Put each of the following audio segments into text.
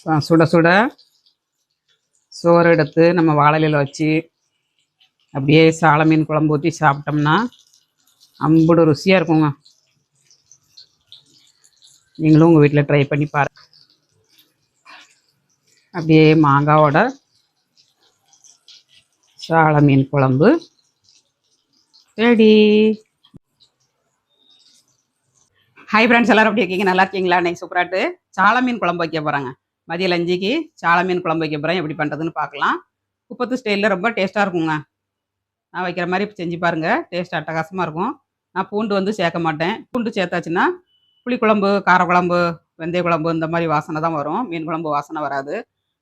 சுட சுட சோறு எடுத்து நம்ம வாழலையில் வச்சு அப்படியே சால மீன் குழம்பு ஊற்றி சாப்பிட்டோம்னா அம்புடு ருசியாக இருக்குங்க. நீங்களும் உங்கள் வீட்டில் ட்ரை பண்ணி பாருங்க. அப்படியே மாங்காவோட சால மீன் குழம்பு ரெடி. ஹாய் ஃப்ரெண்ட்ஸ் எல்லோரும் எப்படி இருக்கீங்க? நல்லா இருக்கீங்களா? இன்னைக்கு சூப்பராட்டு. சால மீன் குழம்பு வைக்க போகிறாங்க மதிய லஞ்சுக்கு சாலை மீன் குழம்பு வைக்க போகிறேன் எப்படி பண்ணுறதுன்னு பார்க்கலாம். குப்பத்து ஸ்டைலில் ரொம்ப டேஸ்ட்டாக இருக்குங்க. நான் வைக்கிற மாதிரி செஞ்சு பாருங்கள் டேஸ்ட் அட்டகாசமாக இருக்கும். நான் பூண்டு வந்து சேர்க்க மாட்டேன். பூண்டு சேர்த்தாச்சுன்னா புளிக்குழம்பு காரக்குழம்பு வெந்தய குழம்பு இந்த மாதிரி வாசனை தான் வரும். மீன் குழம்பு வாசனை வராது.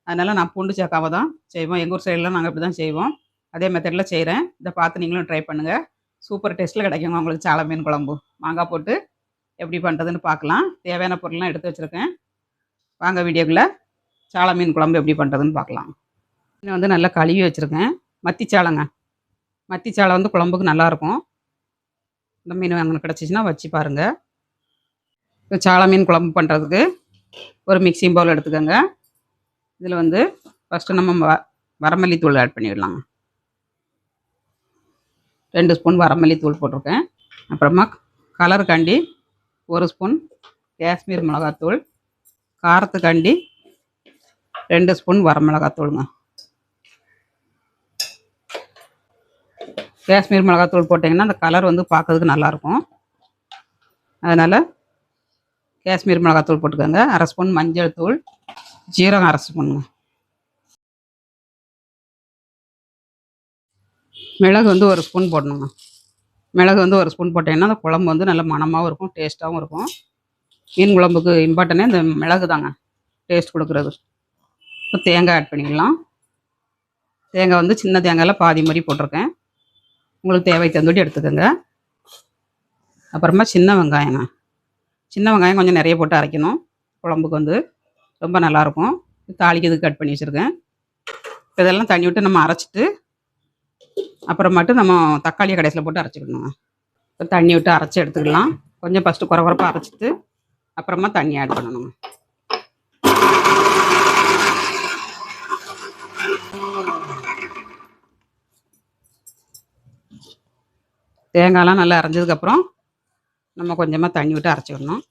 அதனால் நான் பூண்டு சேர்க்காம தான் செய்வோம். எங்கள் ஊர் சைடெலாம் நாங்கள் இப்படி தான் செய்வோம். அதே மெத்தடில் செய்கிறேன் இதை பார்த்து நீங்களும் ட்ரை பண்ணுங்கள் சூப்பர் டேஸ்ட்டில் கிடைக்குங்க உங்களுக்கு சாலை மீன் குழம்பு. மாங்காய் போட்டு எப்படி பண்ணுறதுன்னு பார்க்கலாம். தேவையான பொருள்லாம் எடுத்து வச்சுருக்கேன். வாங்க வீடியோக்குள்ளே. சாலை மீன் குழம்பு எப்படி பண்ணுறதுன்னு பார்க்கலாம் மீன் வந்து நல்லா கழுவி வச்சுருக்கேன். மத்திச்சாலைங்க மத்திச்சாலை வந்து குழம்புக்கு நல்லாயிருக்கும் இந்த மீன் வாங்கின கிடச்சிச்சின்னா வச்சு பாருங்கள் இப்போ சால மீன் குழம்பு பண்ணுறதுக்கு ஒரு மிக்சிங் பவுல் எடுத்துக்கோங்க. இதில் வந்து ஃபஸ்ட்டு நம்ம வ- வரமல்லித்தூள் ஆட் பண்ணிடலாம். ரெண்டு ஸ்பூன் வரமல்லித்தூள் போட்டிருக்கேன். அப்புறமா கலருக்காண்டி ஒரு ஸ்பூன் காஷ்மீர் மிளகாத்தூள். காரத்துக்காண்டி ரெண்டு ஸ்பூன் வரமிளகாத்தூளுங்க. காஷ்மீர் மிளகாத்தூள் போட்டிங்கன்னா அந்த கலர் வந்து பார்க்கறதுக்கு நல்லாயிருக்கும். அதனால் காஷ்மீர் மிளகாத்தூள் போட்டுக்கோங்க. அரை ஸ்பூன் மஞ்சள் தூள் ஜீரகம் அரை ஸ்பூனுங்க. மிளகு வந்து ஒரு ஸ்பூன் போடணுங்க. மிளகு வந்து ஒரு ஸ்பூன் போட்டிங்கன்னா அந்த குழம்பு வந்து நல்ல மணமாகவும் இருக்கும் டேஸ்ட்டாகவும் இருக்கும். மீன் குழம்புக்கு இம்பார்ட்டனே இந்த மிளகு தாங்க டேஸ்ட் கொடுக்குறது. இப்போ தேங்காய் ஆட் பண்ணிக்கலாம். தேங்காய் வந்து சின்ன தேங்காயில் பாதி மாதிரி போட்டிருக்கேன். உங்களுக்கு தேவை தந்துட்டு எடுத்துக்கோங்க. அப்புறமா சின்ன வெங்காயங்க சின்ன வெங்காயம் கொஞ்சம் நிறைய போட்டு அரைக்கணும். குழம்புக்கு வந்து ரொம்ப நல்லாயிருக்கும். தாளிக்கிறதுக்கு கட் பண்ணி வச்சுருக்கேன். இப்போ இதெல்லாம் தண்ணி விட்டு நம்ம அரைச்சிட்டு அப்புறமாட்டு நம்ம தக்காளியை கடைசியில் போட்டு அரைச்சிக்கணுங்க. இப்போ தண்ணி விட்டு அரைச்சி எடுத்துக்கலாம். கொஞ்சம் ஃபஸ்ட்டு குறை குறைப்பாக அரைச்சிட்டு அப்புறமா தண்ணி ஆட் பண்ணணுங்க. தேங்காயெலாம் நல்லா அரைஞ்சதுக்கப்புறம் நம்ம கொஞ்சமாக தண்ணி விட்டு அரைச்சிக்கணும்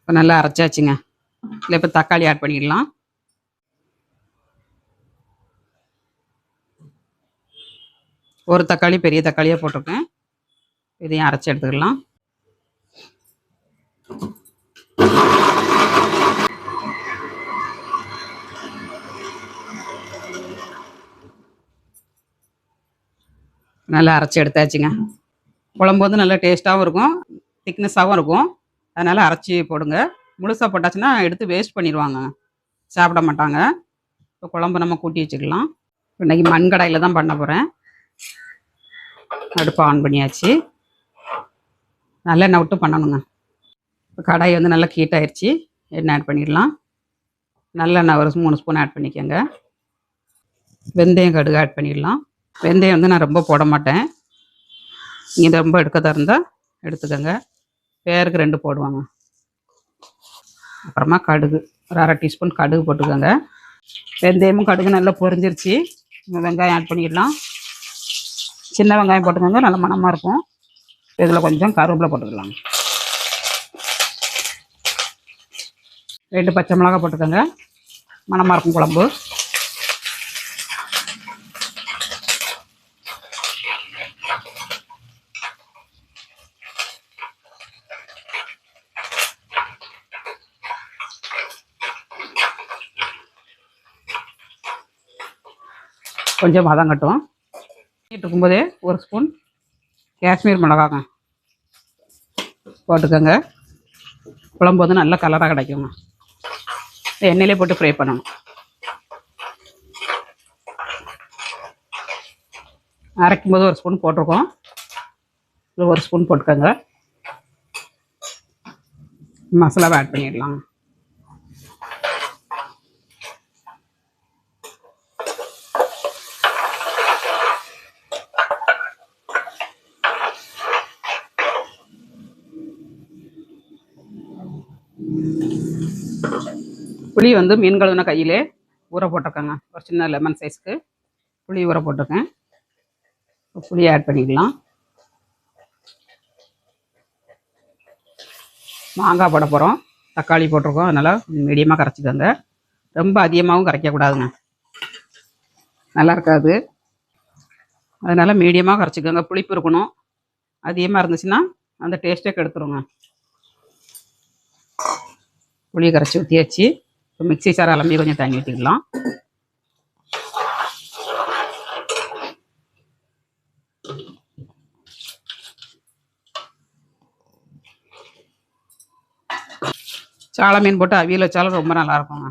இப்போ நல்லா அரைச்சாச்சுங்க. இல்லை இப்போ தக்காளி ஆட் பண்ணிடலாம். ஒரு தக்காளி பெரிய தக்காளியாக போட்டிருக்கேன். இதையும் அரைச்சி எடுத்துக்கலாம். நல்லா அரைச்சி எடுத்தாச்சுங்க. குழம்பு வந்து நல்லா டேஸ்ட்டாகவும் இருக்கும் திக்னஸாகவும் இருக்கும். அதனால் அரைச்சி போடுங்க. முழுசாக போட்டாச்சுன்னா எடுத்து வேஸ்ட் பண்ணிடுவாங்க. சாப்பிட மாட்டாங்க. இப்போ குழம்பு நம்ம கூட்டி வச்சுக்கலாம். இன்னைக்கு மண் கடாயில் தான் பண்ண போகிறேன் அடுப்பை ஆன் பண்ணியாச்சு. நல்லெண்ணெய் விட்டு பண்ணணுங்க. இப்போ கடாய் வந்து நல்லா ஹீட் ஆயிடுச்சு எண்ணெய் ஆட் பண்ணிடலாம். நல்லெண்ணெய் ஒரு மூணு ஸ்பூன் ஆட் பண்ணிக்கோங்க. வெந்தயம் கடுகு ஆட் பண்ணிடலாம். வெந்தயம் வந்து நான் ரொம்ப போட மாட்டேன். நீங்கள் ரொம்ப எடுக்கதாக இருந்தால் எடுத்துக்கோங்க. பேருக்கு ரெண்டு போடுவாங்க. அப்புறமா கடுகு. ஒரு அரை டீஸ்பூன் கடுகு போட்டுக்கோங்க. வெந்தயமும் கடுகு நல்லா பொரிஞ்சிருச்சு. வெங்காயம் ஆட் பண்ணிடலாம். சின்ன வெங்காயம் போட்டுக்கோங்க நல்ல மணமாக இருக்கும். இதில் கொஞ்சம் கருவேப்பிலை போட்டுக்கலாங்க ரெண்டு பச்சை மிளகா போட்டுக்கோங்க. மணமாக இருக்கும் குழம்பு. கொஞ்சம் வதங்கட்டும். பண்ணிட்டு இருக்கும்போதே ஒரு ஸ்பூன் காஷ்மீர் மிளகாங்க போட்டுக்கோங்க. குழம்பு வந்து நல்ல கலராக கிடைக்குங்க. எண்ணெயிலே போட்டு ஃப்ரை பண்ணணும். அரைக்கும் போது ஒரு ஸ்பூன் போட்டிருக்கோம். ஒரு ஸ்பூன் போட்டுக்கோங்க. மசாலாவை ஆட் பண்ணிடலாம் புளி வந்து மீன் கழுவுன கையிலே ஊற போட்டிருக்கேங்க. ஒரு சின்ன லெமன் சைஸ்க்கு புளி ஊற போட்டிருக்கேன். புளி ஆட் பண்ணிக்கலாம். மாங்காய் போட போகிறோம் தக்காளி போட்டிருக்கோம். அதனால் மீடியமாக கரைச்சிக்கோங்க. ரொம்ப அதிகமாகவும் கரைக்கக்கூடாதுங்க. நல்லா இருக்காது. அதனால் மீடியமாக கரைச்சிக்கோங்க. புளிப்பு இருக்கணும். அதிகமாக இருந்துச்சுன்னா அந்த டேஸ்ட்டே கெடுத்துருங்க. புளியை கரைச்சி ஊற்றியாச்சு இப்போ மிக்ஸி சார் அலம்பி கொஞ்சம் தண்ணி ஊற்றிக்கலாம் சால மீன் போட்டு அவியல் வச்சாலும் ரொம்ப நல்லா இருக்குங்க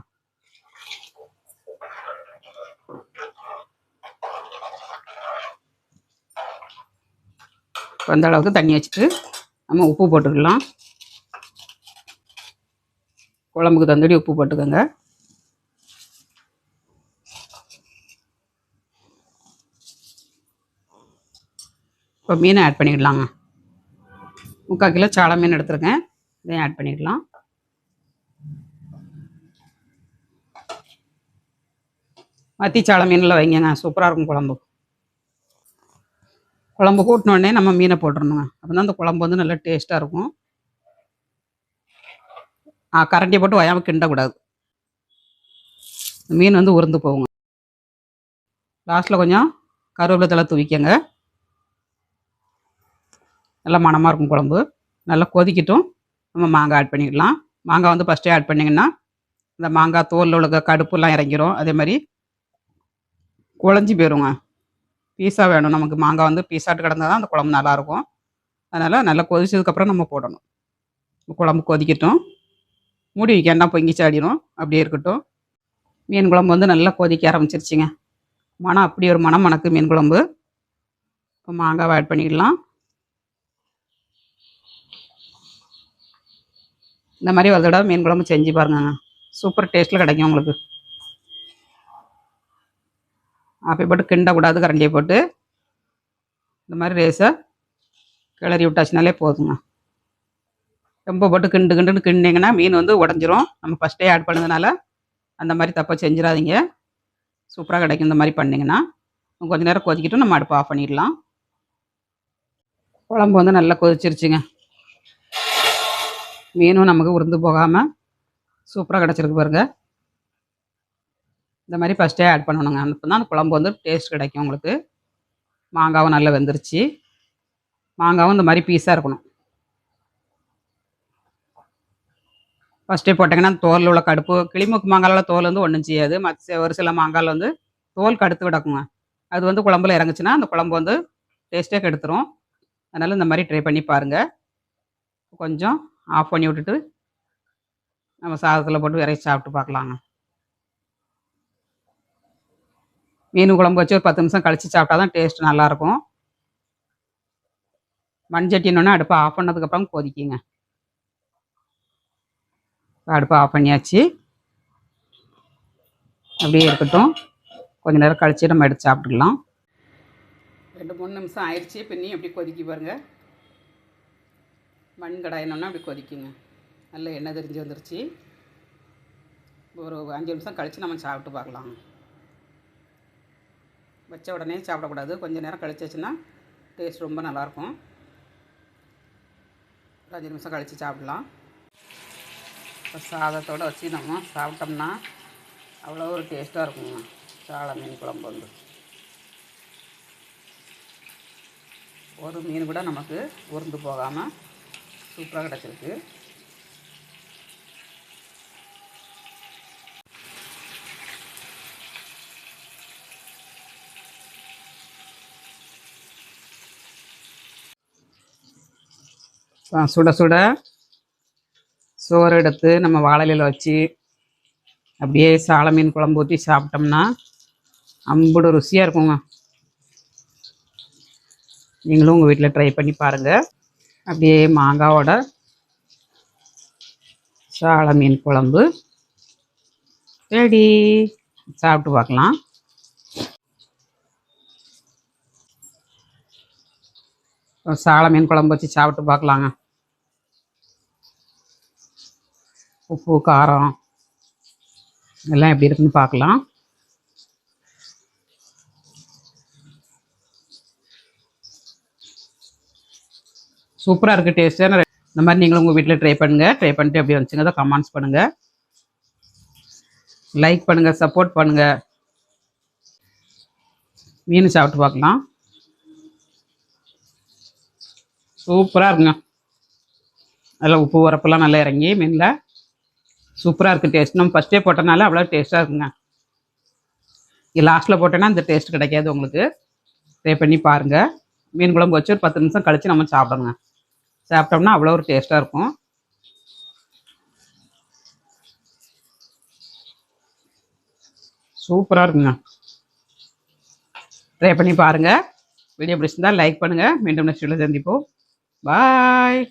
அந்த அளவுக்கு தண்ணி வச்சுட்டு நம்ம உப்பு போட்டுக்கலாம். குழம்புக்கு தந்தடி உப்பு போட்டுக்கோங்க. இப்போ மீனை ஆட் பண்ணிடலாங்க. முக்கால் கிலோ சால மீன் எடுத்துருக்கேன். இதையும் ஆட் பண்ணிடலாம். மத்தி சால மீனில் வைங்கங்க. சூப்பராக இருக்கும் குழம்பு. குழம்பு கூட்டினோடனே நம்ம மீனை போட்டுறணுங்க. அப்போ தான் அந்த குழம்பு வந்து நல்லா டேஸ்ட்டாக இருக்கும். கரண்டியை போட்டு வயாமல் கிண்டக்கூடாது. மீன் வந்து உருந்து போகுங்க. லாஸ்ட்டில் கொஞ்சம் கருவேப்பிலை தலை தூவிக்கங்க. நல்லா மணமாக இருக்கும் குழம்பு. நல்லா கொதிக்கட்டும். நம்ம மாங்காய் ஆட் பண்ணிக்கலாம் மாங்காய் வந்து ஃபஸ்ட்டே ஆட் பண்ணிங்கன்னா இந்த மாங்காய் தோலில் உள்ள கடுப்புலாம் இறங்கிரும். அதே மாதிரி குழஞ்சி போயிருங்க. பீஸா வேணும். நமக்கு மாங்காய் வந்து பீஸாட்டு கிடந்தா தான் அந்த குழம்பு நல்லாயிருக்கும் அதனால் நல்லா கொதிச்சதுக்கப்புறம் நம்ம போடணும். குழம்பு கொதிக்கட்டும். மூடி வைக்கண்டா பொங்கி சாடிடும். அப்படியே இருக்கட்டும். மீன் குழம்பு வந்து நல்லா கொதிக்க ஆரம்பிச்சிருச்சுங்க. மனம் அப்படி ஒரு மனம் மணக்கு மீன் குழம்பு. இப்போ மாங்காவை ஆட் பண்ணிக்கலாம். இந்த மாதிரி ஒரு தடவை மீன் குழம்பு செஞ்சு பாருங்கங்க. சூப்பர் டேஸ்ட்டில் கிடைக்கும் உங்களுக்கு. அப்படி போட்டு கிண்டக்கூடாது கரண்டியை போட்டு. இந்த மாதிரி ரேஸை கிளறி விட்டாச்சுனாலே போதுங்க. ரொம்ப போட்டு கிண்டு கிண்டுன்னு கிண்டிங்கன்னா மீன் வந்து உடஞ்சிரும். நம்ம ஃபஸ்ட்டே ஆட் பண்ணதுனால அந்த மாதிரி தப்பாக செஞ்சிடாதீங்க. சூப்பராக கிடைக்கும் இந்த மாதிரி பண்ணிங்கன்னா. கொஞ்ச நேரம் கொதிக்கிட்டு நம்ம அடுப்பு ஆஃப் பண்ணிடலாம். குழம்பு வந்து நல்லா கொதிச்சிருச்சுங்க. மீனும் நமக்கு உருந்து போகாமல் சூப்பராக கிடச்சிருக்கு பாருங்க. இந்த மாதிரி ஃபஸ்ட்டே ஆட் பண்ணணுங்க. அப்போ தான் அந்த குழம்பு வந்து டேஸ்ட் கிடைக்கும் உங்களுக்கு. மாங்காவும் நல்லா வெந்துருச்சு. மாங்காவும் இந்த மாதிரி பீஸாக இருக்கணும். ஃபஸ்ட்டே போட்டிங்கன்னா தோலில் உள்ள கடுப்பு கிளிமுக்கு மாங்காயில் தோல் வந்து ஒன்றும் செய்யாது. மற்ற ஒரு சில மாங்காயில் வந்து தோல் கடுத்து கிடக்குங்க. அது வந்து குழம்புல இறங்குச்சுன்னா அந்த குழம்பு வந்து டேஸ்ட்டே கெடுத்துரும். அதனால் இந்த மாதிரி ட்ரை பண்ணி பாருங்கள் கொஞ்சம் ஆஃப் பண்ணி விட்டுட்டு நம்ம சாதத்தில் போட்டு இறைச்சி சாப்பிட்டு பார்க்கலாங்க. மீன் குழம்பு வச்சு ஒரு பத்து நிமிஷம் கழித்து சாப்பிட்டா தான் டேஸ்ட் நல்லாயிருக்கும் மண்சட்டினோடனே அடுப்பை ஆஃப் பண்ணதுக்கப்புறம் கொதிக்குங்க. அடுப்பை ஆஃப் பண்ணியாச்சு. அப்படியே இருக்கட்டும். கொஞ்ச நேரம் கழிச்சு நம்ம எடுத்து சாப்பிட்டுக்கலாம். ரெண்டு மூணு நிமிஷம் ஆயிடுச்சு. இப்போ நீ எப்படி கொதிக்கி பாருங்கள் மண் கடாயினோன்னா அப்படி கொதிக்குங்க. நல்ல எண்ணெய் தெரிஞ்சு வந்துருச்சு. ஒரு அஞ்சு நிமிஷம் கழித்து நம்ம சாப்பிட்டு பார்க்கலாம். வச்ச உடனே சாப்பிடக்கூடாது. கொஞ்சம் நேரம் கழிச்சிச்சின்னா டேஸ்ட் ரொம்ப நல்லாயிருக்கும் ஒரு அஞ்சு நிமிஷம் கழித்து சாப்பிடலாம். இப்போ சாதத்தோடு வச்சு நம்ம சாப்பிட்டோம்னா அவ்வளோ ஒரு டேஸ்ட்டாக இருக்குங்க. சாலை மீன் குழம்பு வந்து. ஒரு மீன் கூட நமக்கு உருந்து போகாமல் சூப்பராக கிடச்சிருக்கு. ஆ, சுட சுட. சோறு எடுத்து நம்ம வாழலையில் வச்சு அப்படியே சால மீன் குழம்பு ஊற்றி சாப்பிட்டோம்னா அம்புடு ருசியாக இருக்குங்க. நீங்களும் உங்கள் வீட்டில் ட்ரை பண்ணி பாருங்கள் அப்படியே மாங்காவோட சால மீன் குழம்பு ரெடி சாப்பிட்டு பார்க்கலாம். சால மீன் குழம்பு வச்சு சாப்பிட்டு பார்க்கலாங்க. உப்பு காரம் எல்லாம் எப்படி இருக்குன்னு பார்க்கலாம். சூப்பராக இருக்குது டேஸ்ட்டு இந்த மாதிரி நீங்களும் உங்கள் வீட்டில் ட்ரை பண்ணுங்கள் ட்ரை பண்ணிட்டு எப்படி வந்துச்சுங்க அதை கமெண்ட்ஸ் பண்ணுங்கள் லைக் பண்ணுங்கள் சப்போர்ட் பண்ணுங்கள் மீன் சாப்பிட்டு பார்க்கலாம். சூப்பராக இருக்குங்க. நல்லா உப்பு உரப்பெல்லாம் நல்லா இறங்கி மீனில். சூப்பராக இருக்குது டேஸ்ட் நம்ம ஃபஸ்ட்டே போட்டனால அவ்வளோ டேஸ்ட்டாக இருக்குங்க. லாஸ்ட்டில் போட்டோன்னா அந்த டேஸ்ட் கிடைக்காது உங்களுக்கு. ட்ரை பண்ணி பாருங்கள் மீன் குழம்பு வச்சு ஒரு பத்து நிமிஷம் கழித்து நம்ம சாப்பிடணுங்க. சாப்பிட்டோம்னா அவ்வளோ ஒரு டேஸ்ட்டாக இருக்கும். சூப்பராக இருக்குங்க. ட்ரை பண்ணி பாருங்கள் வீடியோ பிடிச்சிருந்தால் லைக் பண்ணுங்கள் மீண்டும் நெக்ஸ்ட் வீடியோ சந்திப்போம். பாய்